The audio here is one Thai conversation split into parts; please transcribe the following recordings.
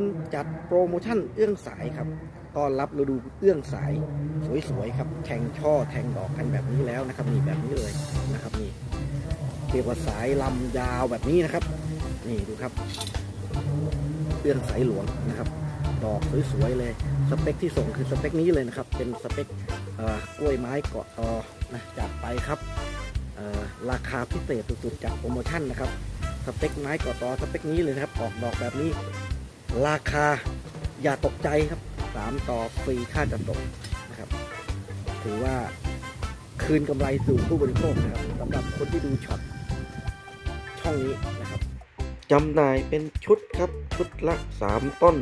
นจัดโปรโมชั่นเอื้องสายครับต้อนรับฤดูเอื้องสายสวยๆครับแทงช่อแทงดอกกันแบบนี้แล้วนะครับนี่แบบนี้เลยนะครับนี่เรียกว่าสายลำยาวแบบนี้นะครับ นี่ดูครับเอื้องสายหลวงนะครับ ดอกสวยๆเลยสเปคที่ส่งคือสเปคนี้เลยนะครับ เป็นสเปคกล้วยไม้เกาะตอนะจัดไปครับราคาพิเศษสุดๆจากโปรโมชั่นนะครับสเปคไม้เกาะตอสเปคนี้เลยนะครับ ออกดอกแบบนี้ ราคาอย่าตกใจครับสามต่อฟรีค่าจัดส่งนะครับ ถือว่าคืนกำไรสู่ผู้บริโภคนะครับสำหรับคนที่ดูช็อตช่องนี้นะครับจำหน่ายเป็นชุดครับชุดละ 3 ต้น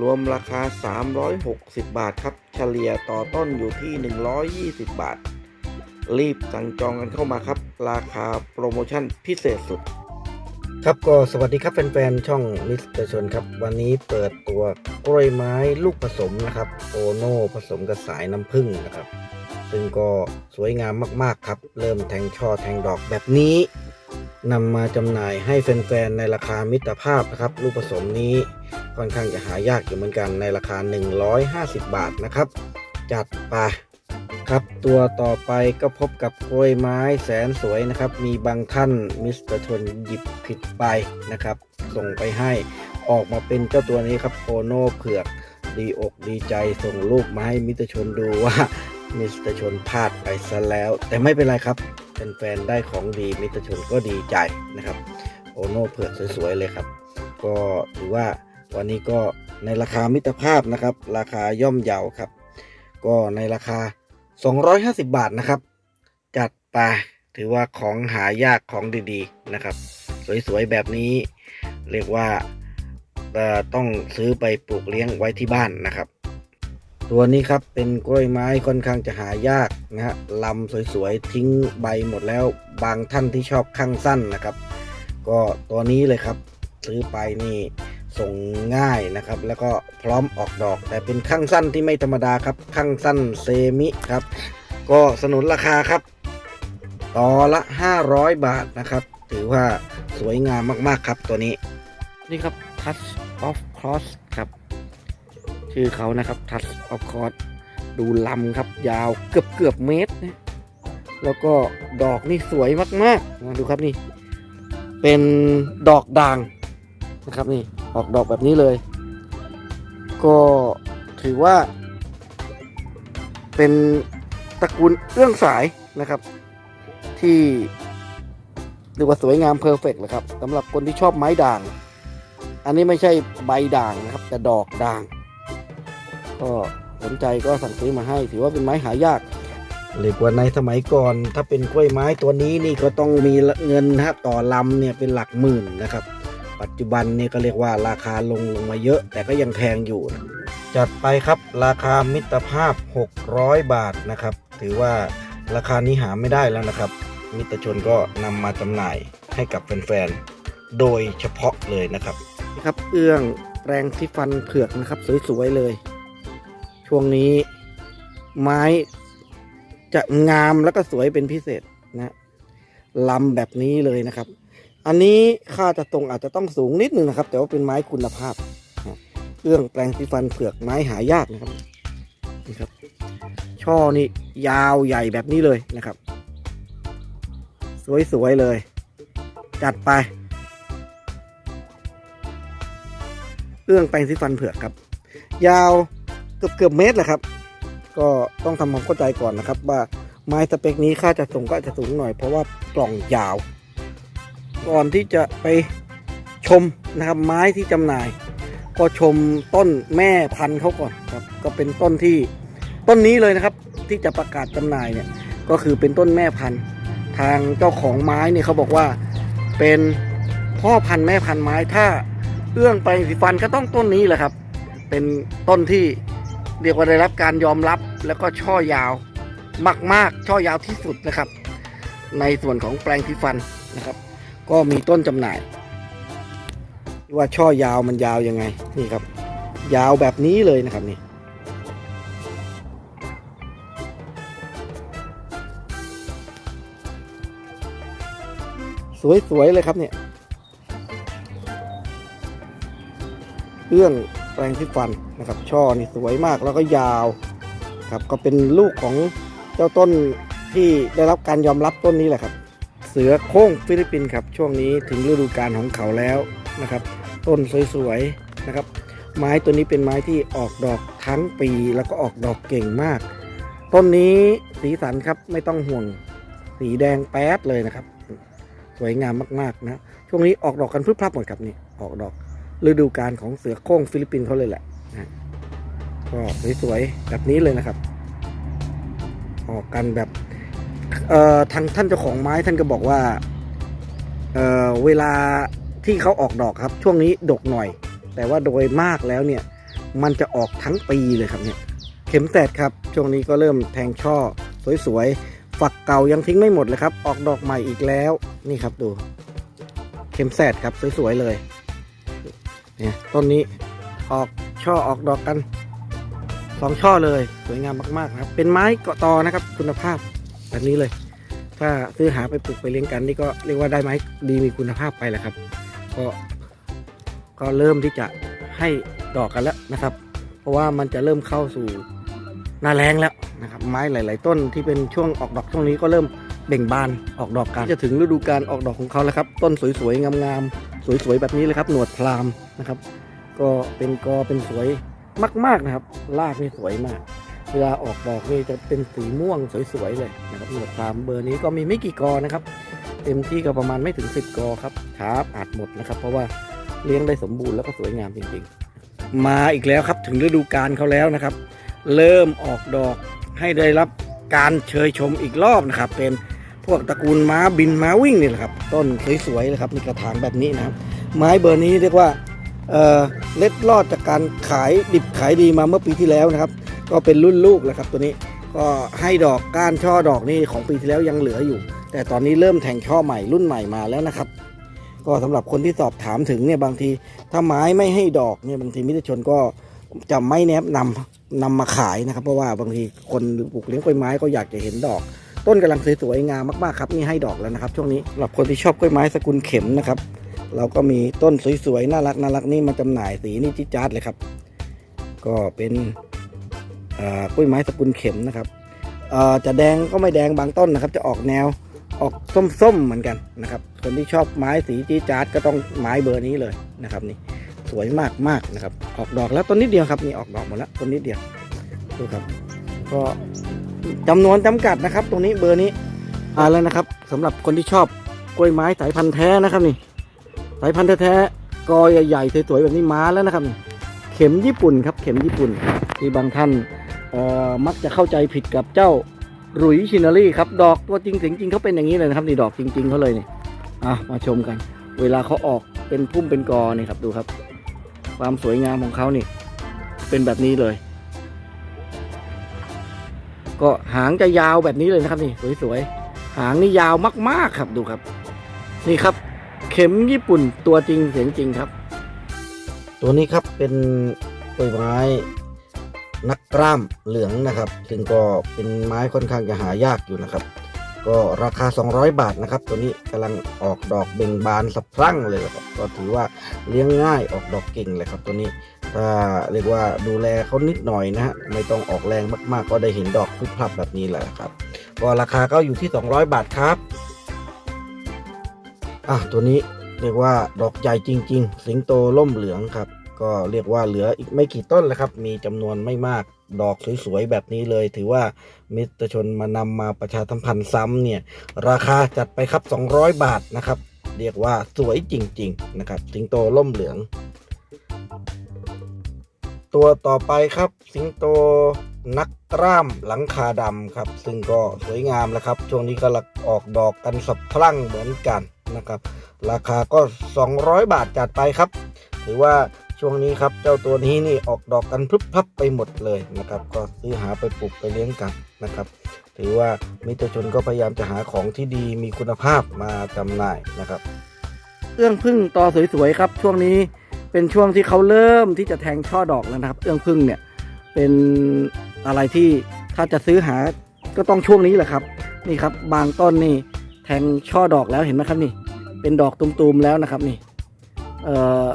รวมราคา 360 บาทครับ เฉลี่ยต่อต้นอยู่ที่ 120 บาท รีบสั่งจองกันเข้ามาครับ ราคาโปรโมชั่นพิเศษสุด ครับก็สวัสดีครับแฟนๆช่องมิสเตอร์ชนครับ วันนี้เปิดตัวกล้วยไม้ลูกผสมนะครับโอโน่ผสมกับสายน้ำผึ้งนะครับ ซึ่งก็สวยงามมากๆครับ เริ่มแทงช่อแทงดอกแบบนี้นำมาจำหน่ายให้แฟนๆในราคามิตรภาพนะครับ ลูกผสมนี้ค่อนข้างจะหายากอยู่เหมือนกันในราคา 150 บาทนะครับ จัดไป ครับ ตัวต่อไปก็พบกับกล้วยไม้แสนสวยนะครับ มีบางท่านมิสเตอร์ชนหยิบผิดไปนะครับ ส่งไปให้ออกมาเป็นเจ้าตัวนี้ครับโอโน่เผือกดีอกดีใจส่งรูปมาให้มิสเตอร์ชนดูว่ามิสเตอร์ชนพลาดไปซะแล้ว แต่ไม่เป็นไรครับแฟนๆได้ของดีมิสเตอร์ชนก็ดีใจนะครับโอโน่เผือกสวยๆเลยครับ ก็ถือว่าวันนี้ก็ในราคามิตรภาพนะครับ ราคาย่อมเยาครับ ก็ในราคา 250 บาทนะครับ จัดไปถือว่าของหายากของดีๆนะครับ สวยๆแบบนี้ เรียกว่าต้องซื้อไปปลูกเลี้ยงไว้ที่บ้านนะครับ ตัวนี้ครับเป็นกล้วยไม้ค่อนข้างจะหายากนะฮะลำสวยๆทิ้งใบหมดแล้ว บางท่านที่ชอบข้างสั้นนะครับ ก็ตัวนี้เลยครับ ซื้อไปนี่ ส่งง่ายนะครับ แล้วก็พร้อมออกดอก แต่เป็นข้างสั้นที่ไม่ธรรมดาครับ ข้างสั้นเซมิครับ ก็สนุนราคาครับ ต่อละ 500 บาทนะครับ ถือว่าสวยงามมากๆครับตัวนี้ นี่ครับ Touch of Cross ครับ ชื่อเขานะครับ Touch of Cross ดูลำครับยาวเกือบเกือบเมตรนะแล้วก็ดอกนี่สวยมากๆนะดูครับนี่ เป็นดอกด่างนะครับนี่ ออกดอกแบบนี้เลย ก็ถือว่า เป็นตระกูลเอื้องสายนะครับ ที่เรียกว่าสวยงามเพอร์เฟกต์เลยครับสำหรับคนที่ชอบไม้ด่าง อันนี้ไม่ใช่ใบด่างนะครับ แต่ดอกด่าง ก็สนใจก็สั่งซื้อมาให้ ถือว่าเป็นไม้หายากเรียกว่าในสมัยก่อน ถ้าเป็นกล้วยไม้ตัวนี้นี่ก็ต้องมีเงินนะครับต่อลำเนี่ยเป็นหลักหมื่นนะครับ ปัจจุบันนี่ก็เรียกว่าราคาลงลงมาเยอะ แต่ก็ยังแพงอยู่นะจัดไปครับราคามิตรภาพ 600 บาทนะครับ ถือว่าราคานี้หาไม่ได้แล้วนะครับ มิตรชนก็นำมาจำหน่ายให้กับแฟนๆ โดยเฉพาะเลยนะครับนี่ครับเอื้องแปรงสีฟันเผือกนะครับ สวยๆเลย ช่วงนี้ไม้จะงามแล้วก็สวยเป็นพิเศษนะลำแบบนี้เลยนะครับ อันนี้ค่าจะตรงอาจจะต้องสูงนิดนึงนะครับ แต่ว่าเป็นไม้คุณภาพนะเอื้องแปลงสีฟันเผือกไม้หายากนะครับนี่ครับ ช่อนี่ยาวใหญ่แบบนี้เลยนะครับ สวยๆเลย จัดไปเอื้องแปลงสีฟันเผือกครับ ยาวเกือบเกือบเมตรแหละครับ ก็ต้องทำความเข้าใจก่อนนะครับ ว่าไม้สเปคนี้ค่าจะส่งก็อาจจะสูงหน่อยเพราะว่ากล่องยาว ก่อนที่จะไปชมนะครับไม้ที่จำหน่าย ก็ชมต้นแม่พันธุ์เขาก่อนครับ ก็เป็นต้นที่ต้นนี้เลยนะครับ ที่จะประกาศจำหน่ายเนี่ยก็คือเป็นต้นแม่พันธุ์ทางเจ้าของไม้เนี่ยเขาบอกว่าเป็นพ่อพันธุ์แม่พันธุ์ไม้ถ้าเอื้องไปสีฟันก็ต้องต้นนี้แหละครับ เป็นต้นที่เรียกว่าได้รับการยอมรับแล้วก็ช่อยาวมากๆช่อยาวที่สุดนะครับ ในส่วนของแปลงสีฟันนะครับ ก็มีต้นจำหน่ายว่าช่อยาวมันยาวยังไงนี่ครับ ยาวแบบนี้เลยนะครับนี่สวย ๆ เลยครับเนี่ยเอื้องแปลงที่ฟันนะครับ ช่อนี่สวยมากแล้วก็ยาวครับ ก็เป็นลูกของเจ้าต้นที่ได้รับการยอมรับต้นนี้แหละครับ เสือโค้งฟิลิปปินส์ครับ ช่วงนี้ถึงฤดูกาลของเขาแล้วนะครับ ต้นสวยๆนะครับ ไม้ตัวนี้เป็นไม้ที่ออกดอกทั้งปีแล้วก็ออกดอกเก่งมาก ต้นนี้สีสันครับไม่ต้องห่วงสีแดงแป๊ดเลยนะครับ สวยงามมากๆนะ ช่วงนี้ออกดอกกันพรึบพรับหมดครับนี่ออกดอกฤดูกาลของเสือโคร่งฟิลิปปินส์เขาเลยแหละนะก็สวยๆแบบนี้เลยนะครับ ออกกันแบบ ทางท่านเจ้าของไม้ท่านก็บอกว่าเเวลาที่เขาออกดอกครับ ช่วงนี้ดกหน่อย แต่ว่าโดยมากแล้วเนี่ย มันจะออกทั้งปีเลยครับเนี่ยเข็มแตดครับ ช่วงนี้ก็เริ่มแทงช่อสวยๆ ฝักเก่ายังทิ้งไม่หมดเลยครับ ออกดอกใหม่อีกแล้วนี่ครับดู เข็มแสดครับสวยๆเลยเนี่ยต้นนี้ออกช่อออกดอกกันสองช่อเลย สวยงามมากๆครับ เป็นไม้เกาะตอนะครับ คุณภาพ แบบนี้เลย ถ้าซื้อหาไปปลูกไปเลี้ยงกันนี่ก็เรียกว่าได้ไม้ดีมีคุณภาพไปแหละครับ ก็ก็เริ่มที่จะให้ดอกกันแล้วนะครับ เพราะว่ามันจะเริ่มเข้าสู่หน้าแรงแล้วนะครับ ไม้หลาย ๆ ต้นที่เป็นช่วงออกดอกช่วงนี้ก็เริ่มเบ่งบานออกดอกกันจะถึงฤดูการออกดอกของเขาแล้วครับ ต้นสวย ๆ งามๆสวย ๆ แบบนี้เลยครับ หนวดพรามนะครับ ก็เป็นกอเป็นสวยมาก ๆ นะครับรากนี่สวยมาก เวลาออกดอกนี่จะเป็นสีม่วงสวยๆเลยนะครับหนวดพามเบอร์นี้ก็มีไม่กี่กอนะครับ เต็มที่ก็ประมาณไม่ถึง 10 กอครับช้าอาจหมดนะครับ เพราะว่าเลี้ยงได้สมบูรณ์แล้วก็สวยงามจริงๆ มาอีกแล้วครับถึงฤดูกาลเขาแล้วนะครับ เริ่มออกดอกให้ได้รับการเชยชมอีกรอบนะครับ เป็นพวกตระกูลม้าบินม้าวิ่งนี่แหละครับ ต้นสวยๆเลยครับมีกระถางแบบนี้นะครับ ไม้เบอร์นี้เรียกว่าเออเล็ดลอดจากการขายดิบขายดีมาเมื่อปีที่แล้วนะครับ ก็เป็นรุ่นลูกแล้วครับตัวนี้ก็ให้ดอกก้านช่อดอกนี่ของปีที่แล้วยังเหลืออยู่ แต่ตอนนี้เริ่มแทงช่อใหม่รุ่นใหม่มาแล้วนะครับ ก็สำหรับคนที่สอบถามถึงเนี่ยบางที ถ้าไม้ไม่ให้ดอกเนี่ยบางทีมิตรชนก็จะไม่แนะนำนำมาขายนะครับ เพราะว่าบางทีคนปลูกเลี้ยงกล้วยไม้ก็อยากจะเห็นดอก ต้นกำลังสวยๆงามมากๆครับนี่ให้ดอกแล้วนะครับ ช่วงนี้สำหรับคนที่ชอบกล้วยไม้สกุลเข็มนะครับ เราก็มีต้นสวยๆน่ารักน่ารักนี่มาจำหน่ายสีนี่จิ๊ดจ๊าดเลยครับ ก็เป็น กล้วยไม้สกุลเข็มนะครับจะแดงก็ไม่แดงบางต้นนะครับ จะออกแนวออกส้มๆเหมือนกันนะครับ คนที่ชอบไม้สีจี๊ดจ๊าดก็ต้องไม้เบอร์นี้เลยนะครับนี่สวยมากมากๆนะครับ ออกดอกแล้วต้นนิดเดียวครับนี่ออกดอกหมดแล้วต้นนิดเดียวดูครับ ก็จำนวนจำกัดนะครับ ตรงนี้เบอร์นี้อ่าแล้วนะครับสำหรับคนที่ชอบกล้วยไม้สายพันธุ์แท้นะครับนี่ สายพันธุ์แท้ๆกอใหญ่ๆสวยๆแบบนี้มาแล้วนะครับนี่เข็มญี่ปุ่นครับ เข็มญี่ปุ่นที่บางท่าน มักจะเข้าใจผิดกับเจ้าหรุยชินารีครับดอกตัวจริงเสียงจริงเขาเป็นอย่างนี้เลยนะครับนี่ดอกจริง ๆเขาเลยนี่อะมาชมกัน เวลาเขาออกเป็นพุ่มเป็นกอนี่ครับดูครับ ความสวยงามของเขานี่ เป็นแบบนี้เลย ก็หางจะยาวแบบนี้เลยนะครับนี่สวยๆหางนี่ยาวมากๆครับดูครับ นี่ครับ เข็มญี่ปุ่นตัวจริงเสียงจริงครับ ตัวนี้ครับเป็นกล้วยไม้ นักกล้ามเหลืองนะครับ ซึ่งก็เป็นไม้ค่อนข้างจะหายากอยู่นะครับ ก็ราคา 200 บาทนะครับ ตัวนี้กำลังออกดอกเบ่งบานสะพรั่งเลยครับก็ถือว่าเลี้ยงง่ายออกดอกเก่งเลยครับ ตัวนี้ถ้าเรียกว่าดูแลเขานิดหน่อยนะฮะไม่ต้องออกแรงมากๆ ก็ได้เห็นดอกพรึบพรับแบบนี้แหละครับ ก็ราคาก็อยู่ที่ 200 บาทครับอะตัวนี้เรียกว่าดอกใหญ่จริง ๆ สิงโตล่มเหลืองครับ ก็เรียกว่าเหลืออีกไม่กี่ต้นแล้วครับ มีจำนวนไม่มากดอกสวยๆแบบนี้เลย ถือว่ามิตรชนมานำมาประชาสัมพันธ์ซ้ำเนี่ย ราคาจัดไปครับ 200 บาทนะครับ เรียกว่าสวยจริง ๆ นะครับ สิงโตล่มเหลือง ตัวต่อไปครับ สิงโตนักกล้ามหลังคาดำครับ ซึ่งก็สวยงามแล้วครับ ช่วงนี้ก็ลักออกดอกกันสะพรั่งเหมือนกันนะครับ ราคาก็ 200 บาทจัดไปครับ ถือว่า ช่วงนี้ครับเจ้าตัวนี้นี่ออกดอกกันพรึบพรับไปหมดเลยนะครับ ก็ซื้อหาไปปลูกไปเลี้ยงกันนะครับ ถือว่ามิตรชนก็พยายามจะหาของที่ดีมีคุณภาพมาจำหน่ายนะครับเอื้องพึ่งตอสวยๆครับ ช่วงนี้เป็นช่วงที่เขาเริ่มที่จะแทงช่อดอกแล้วนะครับ เอื้องพึ่งเนี่ยเป็นอะไรที่ถ้าจะซื้อหาก็ต้องช่วงนี้แหละครับ นี่ครับ บางต้นนี่แทงช่อดอกแล้วเห็นไหมครับนี่ เป็นดอกตุมๆแล้วนะครับนี่เอ่อ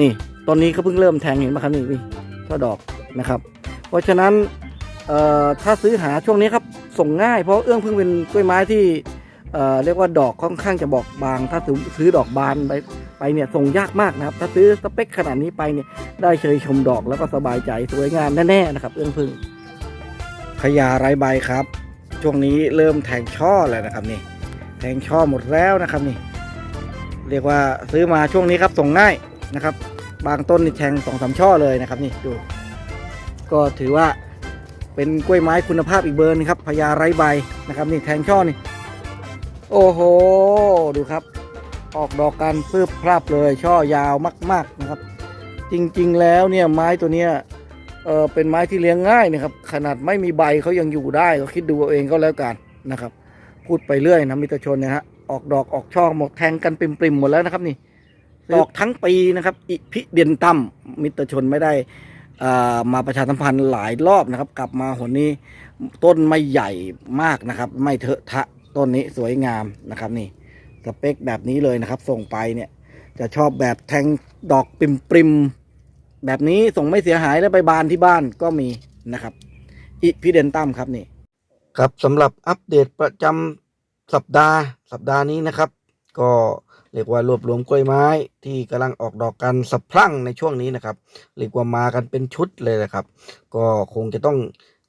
นี่ตอนนี้ก็เพิ่งเริ่มแทงเห็นไหมครับนี่นี่ช่อดอกนะครับ เพราะฉะนั้นถ้าซื้อหาช่วงนี้ครับส่งง่าย เพราะเอื้องพึ่งเป็นกล้วยไม้ที่เเรียกว่าดอกค่อนข้างจะบอกบาง ถ้าซื้อซื้อดอกบานไปไปเนี่ยส่งยากมากนะครับ ถ้าซื้อสเปคขนาดนี้ไปเนี่ยได้เชยชมดอกแล้วก็สบายใจสวยงามแน่ๆนะครับ เอื้องพึ่งขยาไรใบครับ ช่วงนี้เริ่มแทงช่อแล้วนะครับนี่แทงช่อหมดแล้วนะครับนี่ เรียกว่าซื้อมาช่วงนี้ครับส่งง่ายนะครับ บางต้นนี่แทงสองสามช่อเลยนะครับนี่ดู ก็ถือว่าเป็นกล้วยไม้คุณภาพอีกเบอร์นึงครับพญาไรใบนะครับนี่แทงช่อนี่ โอ้โห ดูครับ ออกดอกกันพืบพราบเลยช่อยาวมาก ๆนะครับ จริงๆแล้วเนี่ยไม้ตัวเนี้ยเออเป็นไม้ที่เลี้ยงง่ายนะครับ ขนาดไม่มีใบเขายังอยู่ได้ก็คิดดูเอาเองก็แล้วกันนะครับ พูดไปเรื่อยนะมิตรชนนะฮะออกดอกออกช่อหมดแทงกันปริมๆหมดแล้วนะครับนี่ ดอกทั้งปีนะครับ อิพิเดียนตั้มมิตรชนไม่ได้อ่ามาประชาสัมพันธ์หลายรอบนะครับ กลับมาหนนี้ต้นไม่ใหญ่มากนะครับ ไม่เถอะทะต้นนี้สวยงามนะครับนี่สเปคแบบนี้เลยนะครับ ส่งไปเนี่ยจะชอบแบบแทงดอกปริมปริมแบบนี้ส่งไม่เสียหายแล้วไปบานที่บ้านก็มีนะครับอิพิเดนตัมครับนี่ ครับสำหรับอัปเดตประจำสัปดาห์สัปดาห์นี้นะครับ ก็ เรียกว่ารวบรวมกล้วยไม้ที่กำลังออกดอกกันสะพรั่งในช่วงนี้นะครับเรียกว่ามากันเป็นชุดเลยนะครับ ก็คงจะต้อง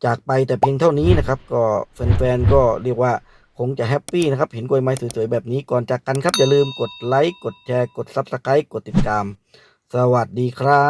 จากไปแต่เพียงเท่านี้นะครับ ก็แฟนๆก็เรียกว่าคงจะแฮปปี้นะครับเห็นกล้วยไม้สวยๆแบบนี้ก่อนจากกันครับอย่าลืมกดไลค์กดแชร์กดซับสไครต์กดติดตาม สวัสดีครับ